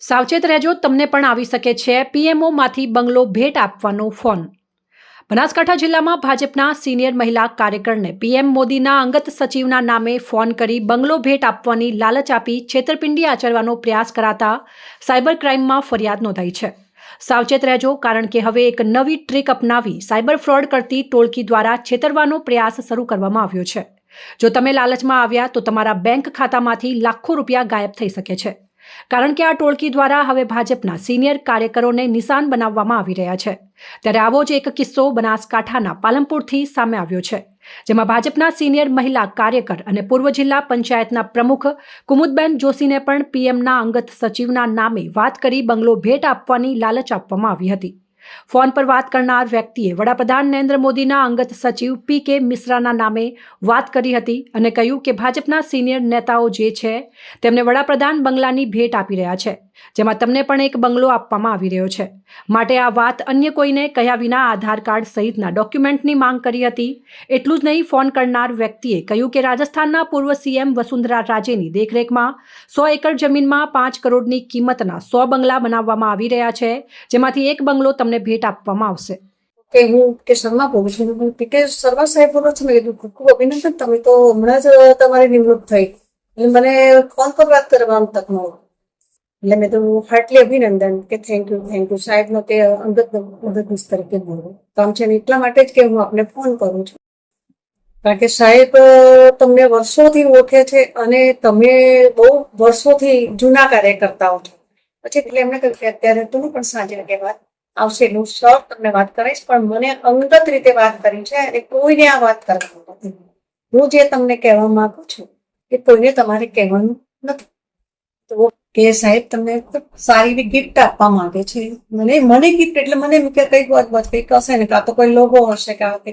સાવચેત રહેજો, તમને પણ આવી શકે છે. પીએમઓમાંથી બંગલો ભેટ આપવાનો ફોન. બનાસકાંઠા જિલ્લામાં ભાજપના સિનિયર મહિલા કાર્યકરને પીએમ મોદીના અંગત સચિવના નામે ફોન કરી બંગલો ભેટ આપવાની લાલચ આપી છેતરપિંડી આચરવાનો પ્રયાસ કરાતા સાયબર ક્રાઇમમાં ફરિયાદ નોંધાઈ છે. સાવચેત રહેજો, કારણ કે હવે એક નવી ટ્રીક અપનાવી સાયબર ફ્રોડ કરતી ટોળકી દ્વારા છેતરવાનો પ્રયાસ શરૂ કરવામાં આવ્યો છે. જો તમે લાલચમાં આવ્યા તો તમારા બેંક ખાતામાંથી લાખો રૂપિયા ગાયબ થઈ શકે છે. કારણ કે આ ટોળકી દ્વારા હવે ભાજપના સિનિયર કાર્યકરોને નિશાન બનાવવામાં આવી રહ્યા છે. ત્યારે આવો જ એક કિસ્સો બનાસકાંઠાના પાલનપુરથી સામે આવ્યો છે, જેમાં ભાજપના સિનિયર મહિલા કાર્યકર અને પૂર્વ જિલ્લા પંચાયતના પ્રમુખ કુમુદબેન જોશીને પણ પીએમના અંગત સચિવના નામે વાત કરી બંગલો ભેટ આપવાની લાલચ આપવામાં આવી હતી. ફોન પર વાત કરનાર વ્યક્તિએ વડાપ્રધાન નરેન્દ્ર મોદીના અંગત સચિવ પી કે મિશ્રાના નામે વાત કરી હતી અને કહ્યું કે ભાજપના સિનિયર નેતાઓ જે છે, તેમને વડાપ્રધાન બંગલાની ભેટ આપી રહ્યા છે. જેમાં તમને પણ એક બંગલો આપવામાં આવી રહ્યો છે. માટે આ વાત અન્ય કોઈને કહ્યા વિના આધાર કાર્ડ સહિતના ડોક્યુમેન્ટની માંગ કરી હતી. એટલું જ નહીં, ફોન કરનાર વ્યક્તિએ કહ્યું કે રાજસ્થાનના પૂર્વ સીએમ વસુંધરા રાજેની દેખરેખમાં સો એકર જમીનમાં પાંચ કરોડની કિંમતના સો બંગલા બનાવવામાં આવી રહ્યા છે, જેમાંથી એક બંગલો તમને ભેટ આપવામાં આવશે. કે હું કે શર્મા બોલું છું. કે શર્મા સાહેબ બોલો છો, મેં ખૂબ ખૂબ અભિનંદન. તમે તો હમણાં જ તમારી નિમણૂક થઈ. મને ફોન પર વાત કરવાનું તક મળી. એટલે મેં તો હાર્ટલી અભિનંદન કે થેન્ક યુ થેન્ક યુ સાહેબનો તે અંગત મદદનીશ તરીકે બોલું. કામ છે ને એટલા માટે જ કે હું આપને ફોન કરું છું. કારણ કે સાહેબ તમને વર્ષોથી ઓળખે છે અને તમે બહુ વર્ષોથી જૂના કાર્યકર્તાઓ છો. પછી એટલે એમણે કહ્યું કે અત્યારે તું પણ સાંજે વાગે વાત આવશે. હું શ્યોર તમને વાત કરીશ, પણ મને અંગત રીતે વાત કરી છે અને કોઈને આ વાત કરવાની નથી. હું જે તમને કહેવા માંગુ છું એ કોઈને તમારે કહેવાનું નથી. તો કે સાહેબ, તમને સારી એવી ગિફ્ટ આપવા માંગે છે? મને મને ગિફ્ટ એટલે મને એમ કે કંઈક વાત વાત કંઈક હશે ને, કાં તો કોઈ લોગો હશે કે આ કે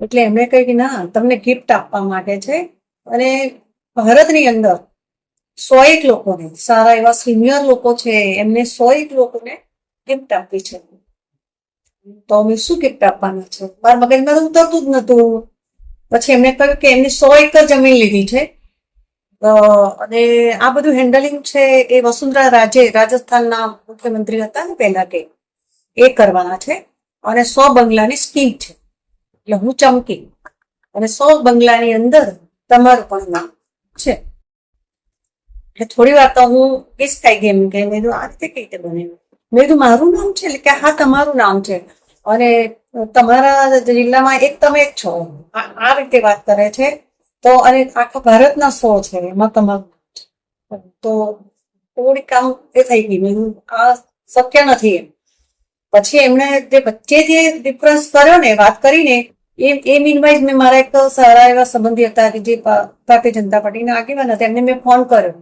એટલે એમણે કહ્યું કે ના, તમને ગિફ્ટ આપવા માંગે છે. અને ભારતની અંદર સો એક લોકોને, સારા એવા સિનિયર લોકો છે, એમને સો એક લોકોને ગિફ્ટ આપવી છે. તો અમે શું ગિફ્ટ આપવાના છે? મારા મગજમાં ઉતરતું જ નતું. પછી એમને કહ્યું કે એમની સો એકર જમીન લીધી છે. અને આ બધું હેન્ડલિંગ છે એ વસુંધરા રાજે, રાજસ્થાનના મુખ્યમંત્રી હતા ને પહેલા કે, એ કરવાના છે. અને સો બંગલાની સ્કીમ છે. એટલે હું ચમકી. અને સો બંગલાની અંદર તમારું પણ નામ છે. એટલે થોડી વાર તો હું કિસકાઈ ગઈ એમ કે મેં આ રીતે કઈ રીતે બને મેં કીધું મારું નામ છે? એટલે કે હા, તમારું નામ છે. અને તમારા જિલ્લામાં એક તમે જ છો. આ રીતે વાત કરે છે. તો અને આખા ભારતના શો છે, એમાં તમારું તો થોડીક કામ એ થઈ ગઈ, મેં આ શક્ય નથી એમ. પછી એમણે જે વચ્ચે જે ડિફરન્સ કર્યો ને, વાત કરીને, એ એ મીનવાઇઝ મેં મારા એક સારા એવા સંબંધી હતા કે જે ભારતીય જનતા પાર્ટીના આગેવાન હતા, એમને મેં ફોન કર્યો.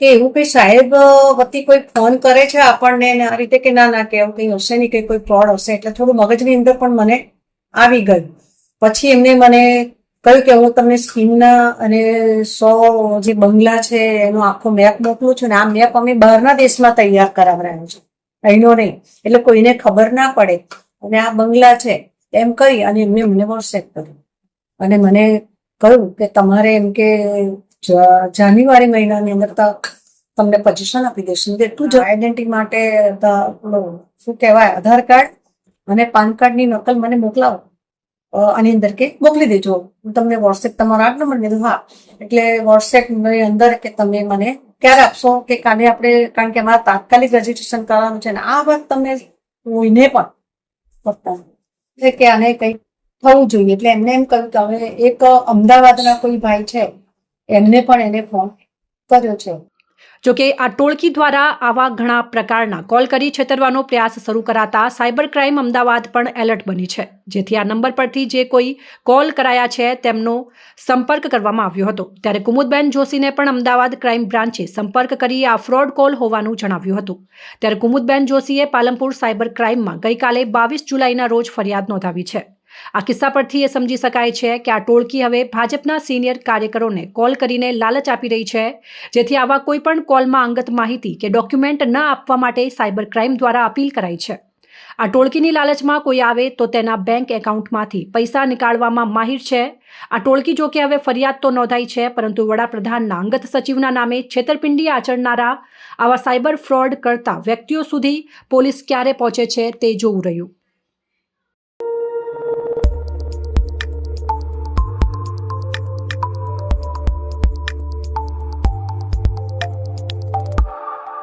કે એવું કઈ સાહેબ વતી કોઈ ફોન કરે છે આપણને આ રીતે કે ના ના, કે એવું કઈ હશે નહીં, કે કોઈ ફ્રોડ હશે, એટલે થોડું મગજની અંદર પણ મને આવી ગયું. પછી એમને મને કહ્યું કે હું તમને સ્કીમના અને સો જે બંગલા છે એનો આખો મેપ મોકલું છું ને આ મેપ અમે બહારના દેશમાં તૈયાર કરાવડાયો છે. અહીંનો નહીં. એટલે કોઈને ખબર ના પડે. અને આ બંગલા છે, એમ કહી અને એમને મને વોટ્સએપ કર્યું. અને મને કહ્યું કે તમારે એમ કે જાન્યુઆરી મહિનાની અંદર તમને પોઝિશન આપી દેશું એટલું જ આઈડેન્ટિટી માટે શું કહેવાય, આધાર કાર્ડ અને પાન કાર્ડની નકલ મને મોકલાવો. આની અંદર કે મોકલી દેજો. હું તમને વોટ્સએપ તમારો આ નંબર કીધું, હા. એટલે વોટ્સએપની અંદર કે તમે મને ક્યારે આપશો કે કાલે આપણે, કારણ કે અમારે તાત્કાલિક રજીસ્ટ્રેશન કરવાનું છે ને આ વાત તમે કોઈને પણ કરતા એટલે કે આને કંઈક થવું જોઈએ. એટલે એમને એમ કહ્યું કે હવે એક અમદાવાદના કોઈ ભાઈ છે, એમને પણ એને ફોન કર્યો છે. જોકે આ ટોળકી દ્વારા આવા ઘણા પ્રકારના કોલ કરી છેતરવાનો પ્રયાસ શરૂ કરાતા સાયબર ક્રાઇમ અમદાવાદ પણ એલર્ટ બની છે. જેથી આ નંબર પરથી જે કોઈ કોલ કરાયા છે તેમનો સંપર્ક કરવામાં આવ્યો હતો. ત્યારે કુમુદબેન જોશીને પણ અમદાવાદ ક્રાઇમ બ્રાન્ચે સંપર્ક કરી આ ફ્રોડ કોલ હોવાનું જણાવ્યું હતું. ત્યારે કુમુદબેન જોશીએ પાલનપુર સાયબર ક્રાઇમમાં ગઈકાલે બાવીસ જુલાઈના રોજ ફરિયાદ નોંધાવી છે. આ કિસ્સા પરથી એ સમજી શકાય છે કે આ ટોળકી હવે ભાજપના સિનિયર કાર્યકરોને કોલ કરીને લાલચ આપી રહી છે, જેથી આવા કોઈપણ કોલમાં અંગત માહિતી કે ડોક્યુમેન્ટ ન આપવા માટે સાયબર ક્રાઇમ દ્વારા અપીલ કરાઈ છે. આ ટોળકીની લાલચમાં કોઈ આવે તો તેના બેંક એકાઉન્ટમાંથી પૈસા નીકાળવામાં માહિર છે. આ ટોળકી જોકે હવે ફરિયાદ તો નોંધાઈ છે, પરંતુ વડાપ્રધાનના અંગત સચિવના નામે છેતરપિંડી આચરનારા આવા સાયબર ફ્રોડ કરતા વ્યક્તિઓ સુધી પોલીસ ક્યારે પહોંચે છે તે જોવું રહ્યું.